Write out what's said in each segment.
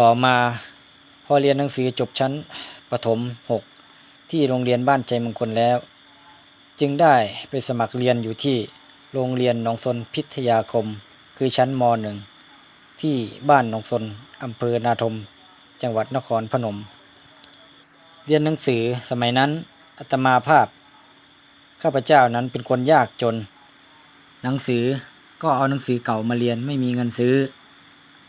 ต่อมาพอเรียนหนังสือจบชั้นประถม 6 ที่โรงเรียนบ้านใจมงคลแล้ว จึงได้ไปสมัครเรียนอยู่ที่โรงเรียนหนองสนพิทยาคม คือชั้นม .1 ที่บ้านหนองสนอำเภอนาทม จังหวัดนครพนม เรียนหนังสือสมัยนั้นอัตมาภาพ ข้าพเจ้านั้นเป็นคนยากจน หนังสือก็เอาหนังสือเก่ามาเรียนไม่มีเงินซื้อ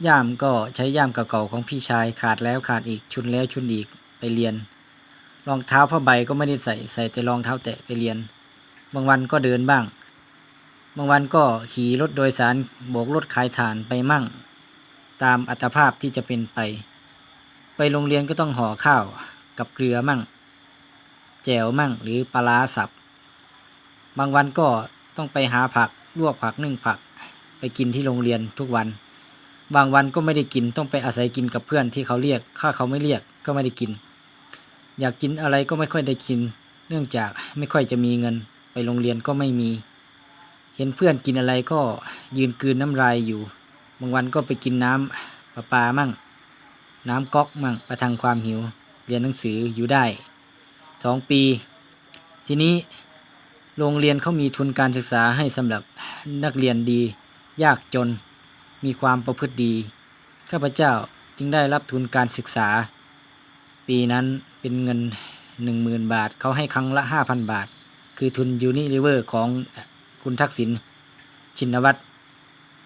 ย่ามก็ใช้ย่ามเก่าๆของพี่ชายขาดแล้วขาดอีกชุนแล้วชุนอีกไปเรียน รองเท้าผ้าใบก็ไม่ได้ใส่ใส่แต่รองเท้าแตะไปเรียน บางวันก็เดินบ้าง บางวันก็ขี่รถโดยสารโบกรถขายถ่านไปมั่ง ตามอัตภาพที่จะเป็นไป ไปโรงเรียนก็ต้องห่อข้าวกับเกลือมั่ง แจวมั่งหรือปลาสับ บางวันก็ต้องไปหาผักลวกผักนึ่งผัก ไปกินที่โรงเรียนทุกวัน บางวันก็ไม่ได้กินต้องไปอาศัยกินกับเพื่อนที่เขาเรียกถ้าเขาไม่เรียกก็ไม่ได้กิน อยากกินอะไรก็ไม่ค่อยได้กิน เนื่องจากไม่ค่อยจะมีเงินไปโรงเรียนก็ไม่มี เห็นเพื่อนกินอะไรก็ยืนกลืนน้ำลายอยู่ บางวันก็ไปกินน้ำประปามั่ง น้ำก๊อกมั่งประทังความหิว เรียนหนังสืออยู่ได้สองปี ทีนี้โรงเรียนเขามีทุนการศึกษาให้สำหรับนักเรียนดี ยากจน มีความประพฤติดี ข้าพเจ้าจึงได้รับทุนการศึกษา ปีนั้นเป็นเงิน 10,000 บาท เขาให้ครั้งละ 5,000 บาท คือทุนยูนิลิเวอร์ของคุณทักษิณชินวัตร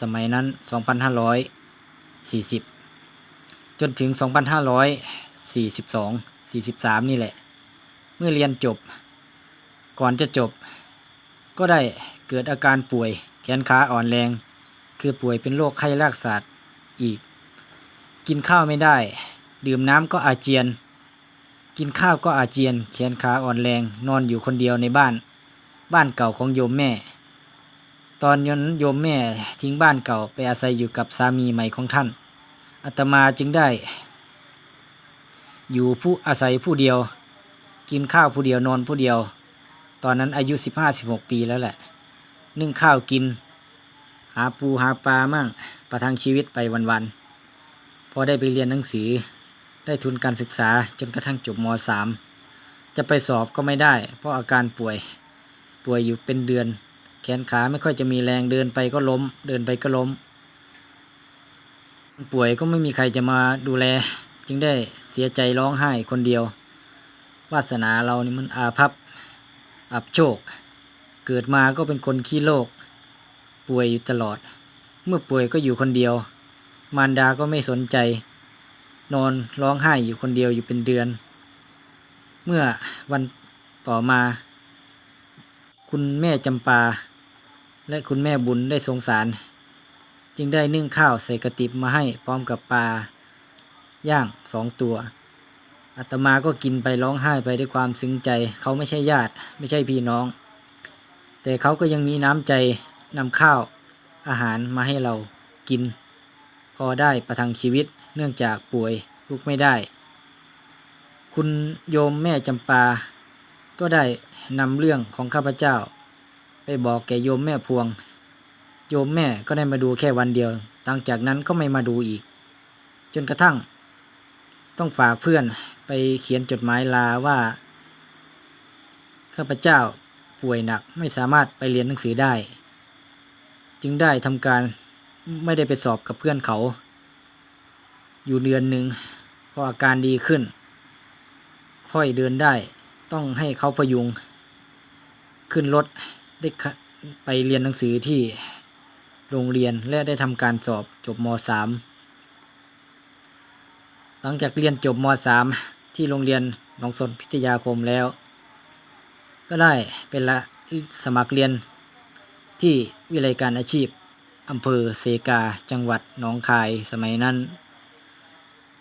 สมัยนั้น 2,540 จนถึง 2,542 43 นี่แหละ เมื่อเรียนจบ ก่อนจะจบ ก็ได้เกิดอาการป่วย แขนขาอ่อนแรง คือป่วยเป็นโรคไข้ลากศาสตร์อีก กินข้าวไม่ได้ ดื่มน้ำก็อาเจียน กินข้าวก็อาเจียนแขนขาอ่อนแรง นอนอยู่คนเดียวในบ้าน บ้านเก่าของโยมแม่ ตอนนั้นโยมแม่ทิ้งบ้านเก่าไปอาศัยอยู่กับสามีใหม่ของท่านอาตมาจึงได้ อยู่ผู้อาศัยผู้เดียว กินข้าวผู้เดียวนอนผู้เดียว ตอนนั้นอายุ 15-16 ปีแล้วแหละ นึ่งข้าวกินาปูหาปลามั่งประทังชีวิตไปวันๆพอได้ไปเรียนหนังสือ ได้ทุนการศึกษาจนกระทั่งจบม .3 จะไปสอบก็ไม่ได้ เพราะอาการป่วย ป่วยอยู่เป็นเดือน แขนขาไม่ค่อยจะมีแรงเดินไปก็ล้ม เดินไปก็ล้ม ป่วยก็ไม่มีใครจะมาดูแล จึงได้เสียใจร้องไห้คนเดียว วาสนาเรานี่มันอาภัพ อับโชค เกิดมาก็เป็นคนขี้โรค ป่วยอยู่ตลอด เมื่อป่วยก็อยู่คนเดียว มารดาก็ไม่สนใจ นอนร้องไห้อยู่คนเดียวอยู่เป็นเดือน เมื่อวันต่อมา คุณแม่จำปา และคุณแม่บุญได้สงสาร จึงได้นึ่งข้าวใส่กระติบมาให้พร้อมกับปลาย่างสองตัวอาตมาก็กินไปร้องไห้ไปด้วยความซึ้งใจ เขาไม่ใช่ญาติไม่ใช่พี่น้อง แต่เขาก็ยังมีน้ำใจ นำข้าวอาหารมาให้เรากิน พอได้ประทังชีวิตเนื่องจากป่วยลุกไม่ได้ คุณโยมแม่จำปา ก็ได้นำเรื่องของข้าพเจ้า ไปบอกแก่โยมแม่พวง โยมแม่ก็ได้มาดูแค่วันเดียวหลังจากนั้นก็ไม่มาดูอีก จนกระทั่ง ต้องฝากเพื่อนไปเขียนจดหมายลาว่าข้าพเจ้าป่วยหนักไม่สามารถไปเรียนหนังสือได้ จึงได้ทำการไม่ได้ไปสอบกับเพื่อนเขา อยู่เดือนหนึ่งพออาการดีขึ้น ค่อยเดินได้ต้องให้เขาพยุง ขึ้นรถได้ไปเรียนหนังสือที่โรงเรียนและได้ทำการสอบจบม .3 หลังจากเรียนจบม .3 ที่โรงเรียนหนองสนพิทยาคมแล้ว ก็ได้เป็นละสมัครเรียน ที่วิทยาลัยการอาชีพอำเภอเซกาจังหวัดหนองคายสมัยนั้น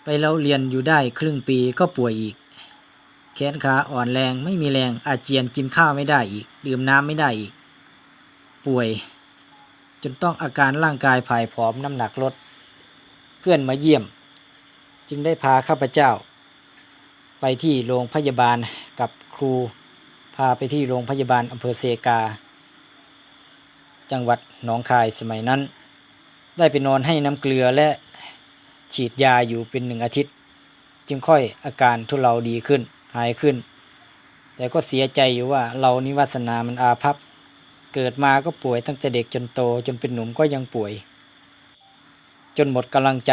ไปแล้วเรียนอยู่ได้ครึ่งปีก็ป่วยอีก แขนขาอ่อนแรงไม่มีแรงอาเจียนกินข้าวไม่ได้อีก ดื่มน้ำไม่ได้อีก ป่วย จนต้องอาการร่างกายผายผอมน้ำหนักลด เพื่อนมาเยี่ยม จึงได้พาข้าพเจ้า ไปที่โรงพยาบาลกับครู พาไปที่โรงพยาบาลอำเภอเซกา จังหวัดหนองคายสมัยนั้น ได้ไปนอนให้น้ำเกลือและฉีดยาอยู่เป็นหนึ่งอาทิตย์ จึงค่อยอาการทุเลาดีขึ้นหายขึ้น แต่ก็เสียใจอยู่ว่าเรานิวาสนามันอาภัพ เกิดมาก็ป่วยตั้งแต่เด็กจนโตจนเป็นหนุ่มก็ยังป่วย จนหมดกำลังใจ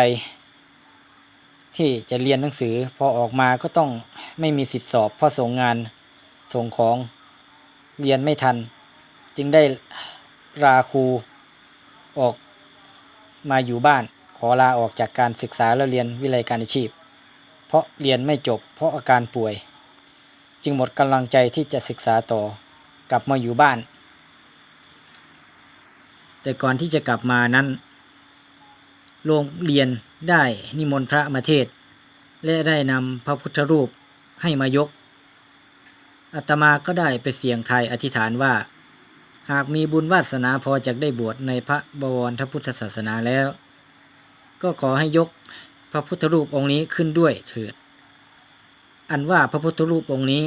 ที่จะเรียนหนังสือพอออกมาก็ต้องไม่มีสิทธิสอบเพราะส่งงานส่งของเรียนไม่ทัน จึงได้ ราครูออกมาอยู่บ้าน ขอลาออกจากการศึกษาแล้วเรียนวิเลยการอาชีพ เพราะเรียนไม่จบเพราะอาการป่วย จึงหมดกำลังใจที่จะศึกษาต่อกลับมาอยู่บ้าน แต่ก่อนที่จะกลับมานั้น โรงเรียนได้นิมนต์พระมาเทศ และได้นำพระพุทธรูปให้มายกอาตมาก็ได้ไปเสียงไทายอธิษฐานว่า หากมีบุญวาสนาพอจะได้บวชในพระบวรพระพุทธศาสนาแล้ว ก็ขอให้ยกพระพุทธรูปองค์นี้ขึ้นด้วยเถิด อันว่าพระพุทธรูปองค์นี้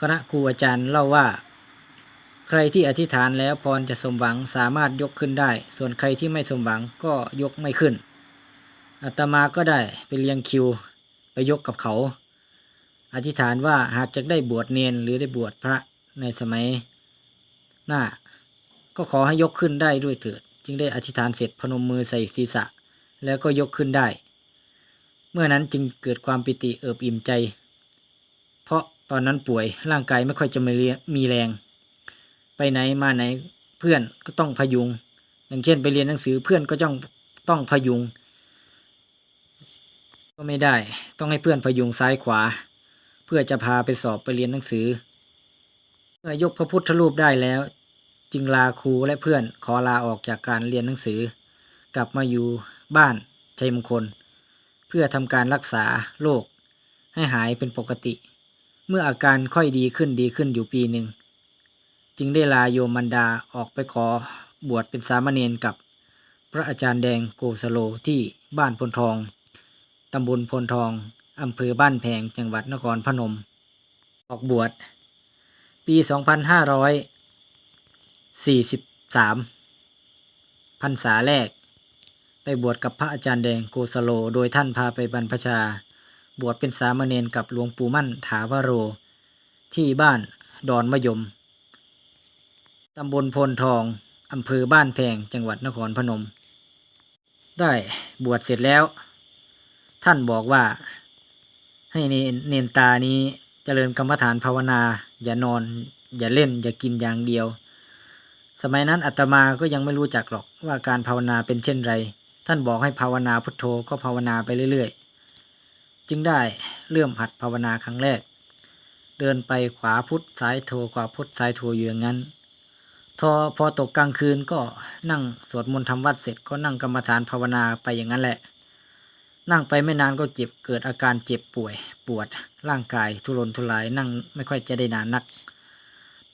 คณะครูอาจารย์เล่าว่า ใครที่อธิษฐานแล้วพรจะสมหวังสามารถยกขึ้นได้ ส่วนใครที่ไม่สมหวังก็ยกไม่ขึ้นอาตมาก็ได้ไปเรียงคิวไปยกกับเขา อธิษฐานว่าหากจะได้บวชเนนหรือได้บวชพระในสมัย หน้า ก็ขอให้ยกขึ้นได้ด้วยเถิด จึงได้อธิษฐานเสร็จพนมมือใส่ศีรษะ แล้วก็ยกขึ้นได้ เมื่อนั้นจึงเกิดความปิติเอิบอิ่มใจ เพราะตอนนั้นป่วยร่างกายไม่ค่อยจะมีเรียมีแรง ไปไหนมาไหนเพื่อนก็ต้องพยุง อย่างเช่นไปเรียนหนังสือเพื่อนก็ต้องต้องพยุง ก็ไม่ได้ต้องให้เพื่อนพยุงซ้ายขวา เพื่อจะพาไปสอบไปเรียนหนังสือเมื่อยกพระพุทธรูปได้แล้ว จึงลาครูและเพื่อนขอลาออกจากการเรียนหนังสือ กลับมาอยู่บ้านชัยมงคล เพื่อทำการรักษาโรคให้หายเป็นปกติ เมื่ออาการค่อยดีขึ้นดีขึ้นอยู่ปีหนึ่ง จึงได้ลาโยมันดาออกไปขอบวชเป็นสามเณรกับพระอาจารย์แดงโกสโลที่บ้านพลทอง ตำบลพลทอง อำเภอบ้านแพง จังหวัดนครพนม ออกบวช ปี 2543พรรษาแรก ไปบวชกับพระอาจารย์แดงโกสโล โดยท่านพาไปบรรพชา บวชเป็นสามเณรกับหลวงปู่มั่นถาวโร ที่บ้านดอนมะยม ตำบลพลทอง อำเภอบ้านแพง จังหวัดนครพนม ได้บวชเสร็จแล้ว ท่านบอกว่า ให้เนเนนตานี้เจริญกรรมฐานภาวนา อย่านอน อย่าเล่น อย่ากินอย่างเดียว สมัยนั้นอาตมาก็ยังไม่รู้จักหรอกว่าการภาวนาเป็นเช่นไร ท่านบอกให้ภาวนาพุทโธก็ภาวนาไปเรื่อยๆ จึงได้เริ่มหัดภาวนาครั้งแรก เดินไปขวาพุทธซ้ายโทขวาพุทธซ้ายโทอยู่อย่างนั้นทอพอตกกลางคืนก็นั่งสวดมนต์ทำวัดเสร็จก็นั่งกรรมฐานภาวนาไปอย่างนั้นแหละ นั่งไปไม่นานก็เจ็บเกิดอาการเจ็บป่วย ปวดร่างกายทุรนทุรายนั่งไม่ค่อยจะได้นานนัก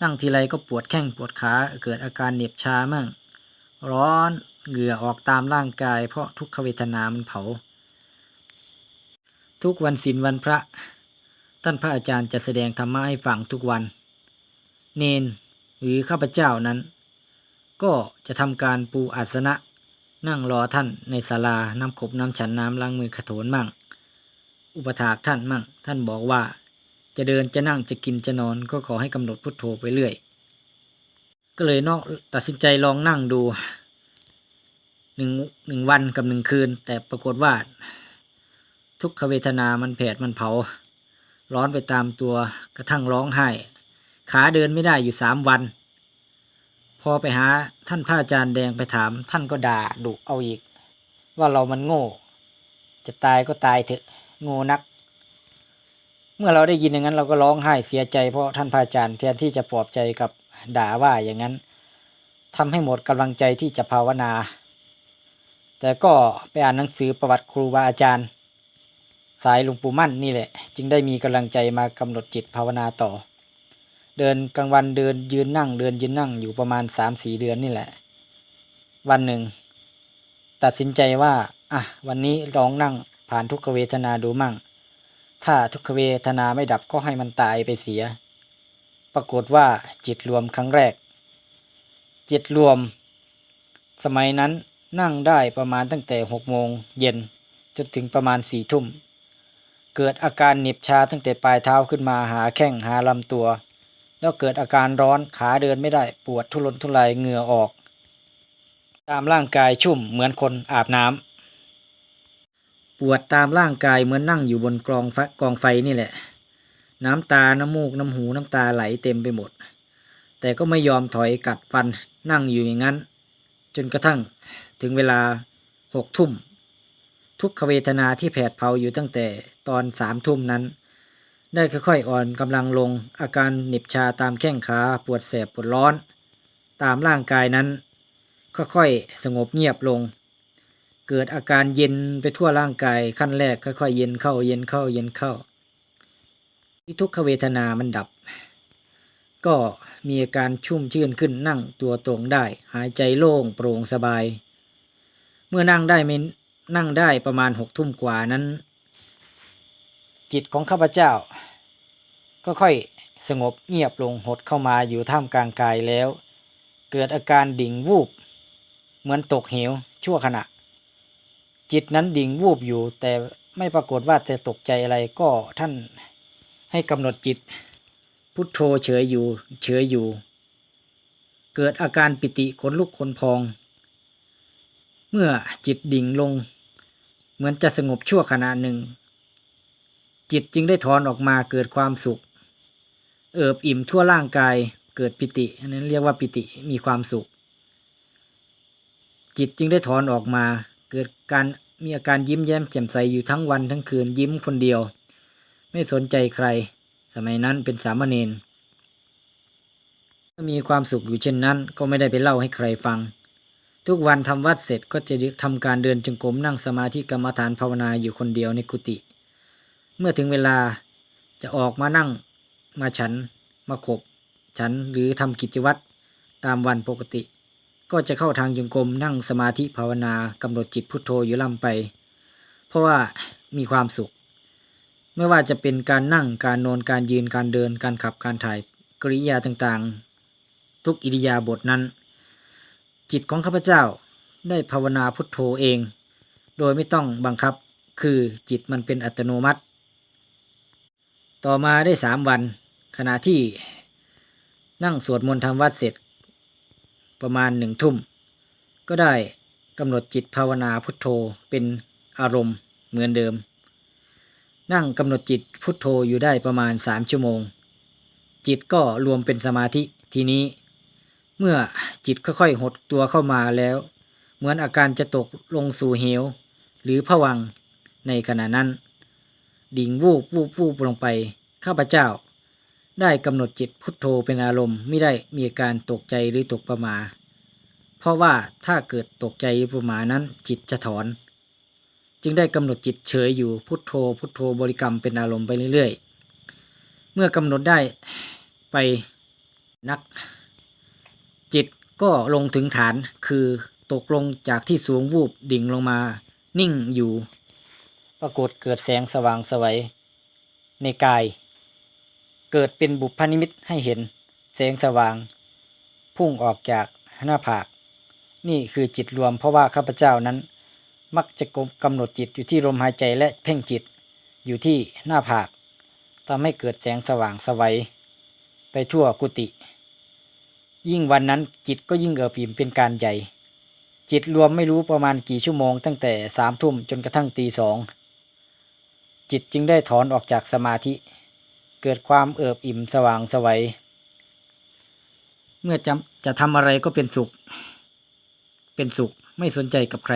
นั่งทีไรก็ปวดแข้งปวดขาเกิดอาการเหน็บชามั่ง ร้อนเหงื่อออกตามร่างกาย เพราะทุกขเวทนามันเผา ทุกวันศีลวันพระ ท่านพระอาจารย์จะแสดงธรรมะให้ฟังทุกวัน เนนหรือข้าพเจ้านั้น ก็จะทำการปูอาสนะ นั่งรอท่านในศาลาน้ำขบน้ำฉันน้ำล้างมือขโถนมั่ง อุปถากท่านมั่ง ท่านบอกว่า จะเดินจะนั่งจะกินจะนอนก็ขอให้กำหนดพุทโธไปเรื่อย ก็เลยนอกตัดสินใจลองนั่งดูหนึ่งหนึ่งวันกับหนึ่งคืน แต่ปรากฏว่า ทุกขเวทนามันแผดมันเผา ร้อนไปตามตัวกระทั่งร้องไห้ ขาเดินไม่ได้อยู่สามวัน พอไปหาท่านพระอาจารย์แดงไปถาม ท่านก็ด่าดุเอาอีก ว่าเรามันโง่ จะตายก็ตายเถอะ โง่นัก เมื่อเราได้ยินอย่างนั้นเราก็ร้องไห้เสียใจ เพราะท่านพระอาจารย์แทนที่จะปลอบใจกับด่าว่าอย่างนั้นทำให้หมดกำลังใจที่จะภาวนา แต่ก็ไปอ่านหนังสือประวัติครูบาอาจารย์ สายหลวงปู่มั่นนี่แหละ จึงได้มีกำลังใจมากำหนดจิตภาวนาต่อ เดินกลางวันเดินยืนนั่งเดินยืนนั่งอยู่ประมาณสามสี่เดือนนี่แหละ วันหนึ่ง ตัดสินใจว่าอะวันนี้ลองนั่งผ่านทุกขเวทนาดูมั่ง ถ้าทุกขเวทนาไม่ดับก็ให้มันตายไปเสีย ปรากฏว่าจิตรวมครั้งแรก จิตรวม สมัยนั้นนั่งได้ประมาณตั้งแต่หกโมงเย็นจนถึงประมาณสี่ทุ่ม เกิดอาการเหน็บชาตั้งแต่ปลายเท้าขึ้นมาหาแข้งหาลำตัว แล้วเกิดอาการร้อนขาเดินไม่ได้ปวดทุรนทุรายเหงื่อออก ตามร่างกายชุ่มเหมือนคนอาบน้ำ ปวดตามร่างกายเหมือนนั่งอยู่บนกองไฟกองไฟนี่แหละ น้ำตา น้ำมูก น้ำหู น้ำตาไหลเต็มไปหมด แต่ก็ไม่ยอมถอยกัดฟันนั่งอยู่อย่างนั้น จนกระทั่งถึงเวลาหกทุ่ม ทุกขเวทนาที่แผดเผาอยู่ตั้งแต่ตอนสามทุ่มนั้น ได้ค่อยๆอ่อนกำลังลง อาการหน็บชาตามแข้งขาปวดแสบปวดร้อน ตามร่างกายนั้น ค่อยๆสงบเงียบลง เกิดอาการเย็นไปทั่วร่างกายขั้นแรกค่อยๆเย็นเข้าเย็นเข้าเย็นเข้า ที่ทุกขเวทนามันดับ ก็มีอาการชุ่มชื่นขึ้นนั่งตัวตรงได้ หายใจโล่งโปร่งสบาย เมื่อนั่งได้ไม่นั่งได้ประมาณหกทุ่มกว่านั้น จิตของข้าพเจ้า ก็ค่อยสงบเงียบลงหดเข้ามาอยู่ท่ามกลางกายแล้ว เกิดอาการดิ่งวูบ เหมือนตกเหวชั่วขณะ จิตนั้นดิ่งวูบอยู่ แต่ไม่ปรากฏว่าจะตกใจอะไรก็ท่านให้กำหนดจิต พุทโธเฉยอยู่ เฉยอยู่ เกิดอาการปิติขนลุกขนพอง เมื่อจิตดิ่งลง เหมือนจะสงบชั่วขณะหนึ่ง จิตจึงได้ถอนออกมาเกิดความสุข เอิบอิ่มทั่วร่างกายเกิดปิติอันนั้นเรียกว่าปิติมีความสุข จิตจึงได้ถอนออกมา เกิดการมีอาการยิ้มแย้มแจ่มใสอยู่ทั้งวันทั้งคืนยิ้มคนเดียว ไม่สนใจใคร สมัยนั้นเป็นสามเณรเมื่อมีความสุขอยู่เช่นนั้น ก็ไม่ได้ไปเล่าให้ใครฟัง ทุกวันทำวัดเสร็จก็จะทำการเดินจงกรมนั่งสมาธิกรรมฐานภาวนาอยู่คนเดียวในกุฏิเมื่อถึงเวลาจะออกมานั่งมาฉันมาขบ ฉันหรือทำกิจวัตรตามวันปกติ ก็จะเข้าทางจงกรมนั่งสมาธิภาวนากำหนดจิตพุทโธอยู่ล่ำไป เพราะว่ามีความสุข ไม่ว่าจะเป็นการนั่งการนอนการยืนการเดินการขับการถ่ายกริยาต่างๆ ทุกอิริยาบถนั้น จิตของข้าพเจ้าได้ภาวนาพุทโธเอง โดยไม่ต้องบังคับคือจิตมันเป็นอัตโนมัติ ต่อมาได้สามวัน ขณะที่นั่งสวดมนต์ทำวัดเสร็จ ประมาณหนึ่งทุ่ม ก็ได้กำหนดจิตภาวนาพุทโธเป็นอารมณ์เหมือนเดิม นั่งกำหนดจิตพุทโธอยู่ได้ประมาณสามชั่วโมง จิตก็รวมเป็นสมาธิทีนี้ เมื่อจิตค่อยๆหดตัวเข้ามาแล้ว เหมือนอาการจะตกลงสู่เหว หรือผวังในขณะนั้น ดิ่งวูบวูบวูบลงไปข้าพเจ้า ได้กำหนดจิตพุทโธเป็นอารมณ์ไม่ได้มีอาการตกใจหรือตกประมา เพราะว่าถ้าเกิดตกใจหรือประมานั้นจิตจะถอน จึงได้กำหนดจิตเฉยอยู่พุทโธ พุทโธบริกรรมเป็นอารมณ์ไปเรื่อยๆ เมื่อกำหนดได้ไปนัก จิตก็ลงถึงฐานคือตกลงจากที่สูงวูบดิ่งลงมา นิ่งอยู่ ปรากฏเกิดแสงสว่างสวัยในกาย เกิดเป็นบุพนิมิตให้เห็น แสงสว่าง พุ่งออกจากหน้าผาก นี่คือจิตรวมเพราะว่าข้าพเจ้านั้น มักจะกำหนดจิตอยู่ที่ลมหายใจและเพ่งจิตอยู่ที่หน้าผากทำให้เกิดแสงสว่างสวัยไปทั่วกุฏิยิ่งวันนั้นจิตก็ยิ่งเอิบอิ่มเป็นการใหญ่ จิตรวมไม่รู้ประมาณกี่ชั่วโมงตั้งแต่สามทุ่มจนกระทั่งตีสอง จิตจึงได้ถอนออกจากสมาธิ เกิดความเอิบอิ่มสว่างสวัย เมื่อจะจะทำอะไรก็เป็นสุข เป็นสุขไม่สนใจกับใคร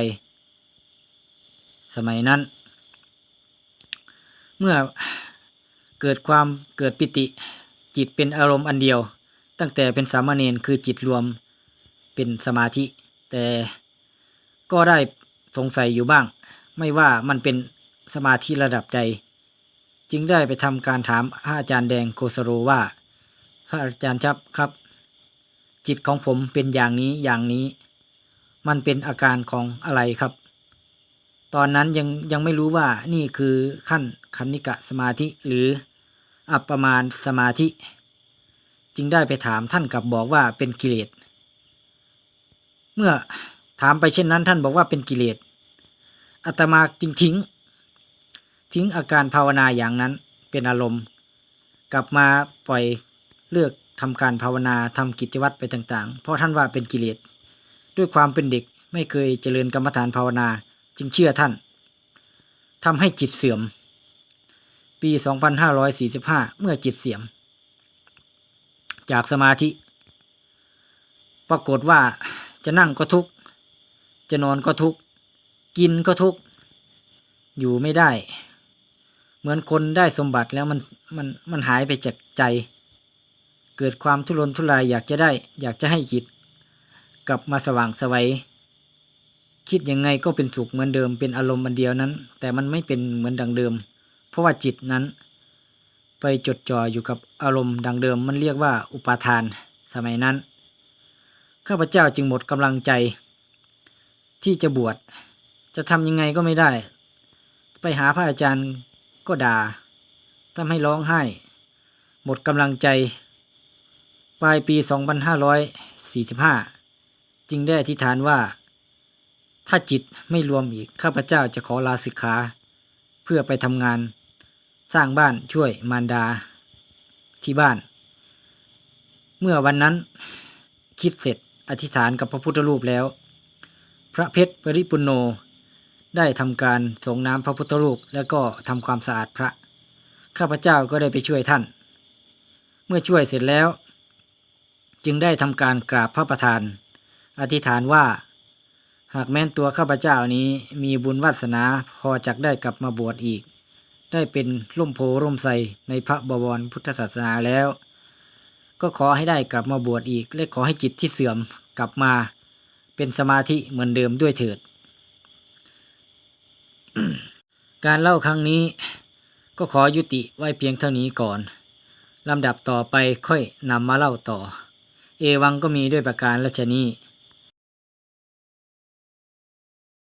สมัยนั้น เมื่อเกิดความเกิดปิติ จิตเป็นอารมณ์อันเดียว ตั้งแต่เป็นสามเณรคือจิตรวมเป็นสมาธิ แต่ก็ได้สงสัยอยู่บ้าง ไม่ว่ามันเป็นสมาธิระดับใด จึงได้ไปทำการถามพระอาจารย์แดงโกสโรว่า พระอาจารย์ครับครับ จิตของผมเป็นอย่างนี้อย่างนี้ มันเป็นอาการของอะไรครับ ตอนนั้นยังยังไม่รู้ว่านี่คือขั้นคันนิกะสมาธิหรืออัปปมาณสมาธิ จึงได้ไปถามท่านกลับบอกว่าเป็นกิเลสเมื่อถามไปเช่นนั้นท่านบอกว่าเป็นกิเลสอาตมาจึงทิ้ง ทิ้งอาการภาวนาอย่างนั้นเป็นอารมณ์ กลับมาปล่อยเลือกทำการภาวนาทำกิจวัตรไปต่างๆ เพราะท่านว่าเป็นกิเลสด้วยความเป็นเด็กไม่เคยเจริญกรรมฐานภาวนาจึงเชื่อท่านทำให้จิตเสื่อม ปี 2545 เมื่อจิตเสื่อม จากสมาธิ ปรากฏว่าจะนั่งก็ทุกข์จะนอนก็ทุกข์กินก็ทุกข์อยู่ไม่ได้ เหมือนคนได้สมบัติแล้วมันมันมันหายไปจากใจ เกิดความทุรนทุรายอยากจะได้ อยากจะให้จิต กลับมาสว่างไสวัยคิดยังไงก็เป็นสุขเหมือนเดิมเป็นอารมณ์อันเดียวนั้น แต่มันไม่เป็นเหมือนดังเดิม เพราะว่าจิตนั้น ไปจดจ่ออยู่กับอารมณ์ดังเดิม มันเรียกว่าอุปาทาน สมัยนั้นข้าพเจ้าจึงหมดกำลังใจ ที่จะบวชจะทำยังไงก็ไม่ได้ ไปหาพระอาจารย์ ก็ด่าทำให้ร้องไห้ หมดกำลังใจ ปลายปี 2545 จึงได้อธิษฐานว่า ถ้าจิตไม่รวมอีก ข้าพเจ้าจะขอลาสิกขา เพื่อไปทำงาน สร้างบ้านช่วยมารดา ที่บ้าน เมื่อวันนั้น คิดเสร็จอธิษฐานกับพระพุทธรูปแล้ว พระเพชรปริปุณโน ได้ทำการส่งน้ำพระพุทธรูป แล้วก็ทำความสะอาดพระ ข้าพเจ้าก็ได้ไปช่วยท่าน เมื่อช่วยเสร็จแล้ว จึงได้ทำการกราบพระประธาน อธิษฐานว่า หากแม้นตัวข้าพเจ้านี้มีบุญวาสนาพอจักได้กลับมาบวชอีก ได้เป็นร่มโพร่มไทรในพระบวรพุทธศาสนาแล้ว ก็ขอให้ได้กลับมาบวชอีก และขอให้จิตที่เสื่อมกลับมา เป็นสมาธิเหมือนเดิมด้วยเถิด การเล่าครั้งนี้ก็ขอยุติไว้เพียงเท่านี้ก่อน ลำดับต่อไปค่อยนำมาเล่าต่อ เอวังก็มีด้วยประการละชนี้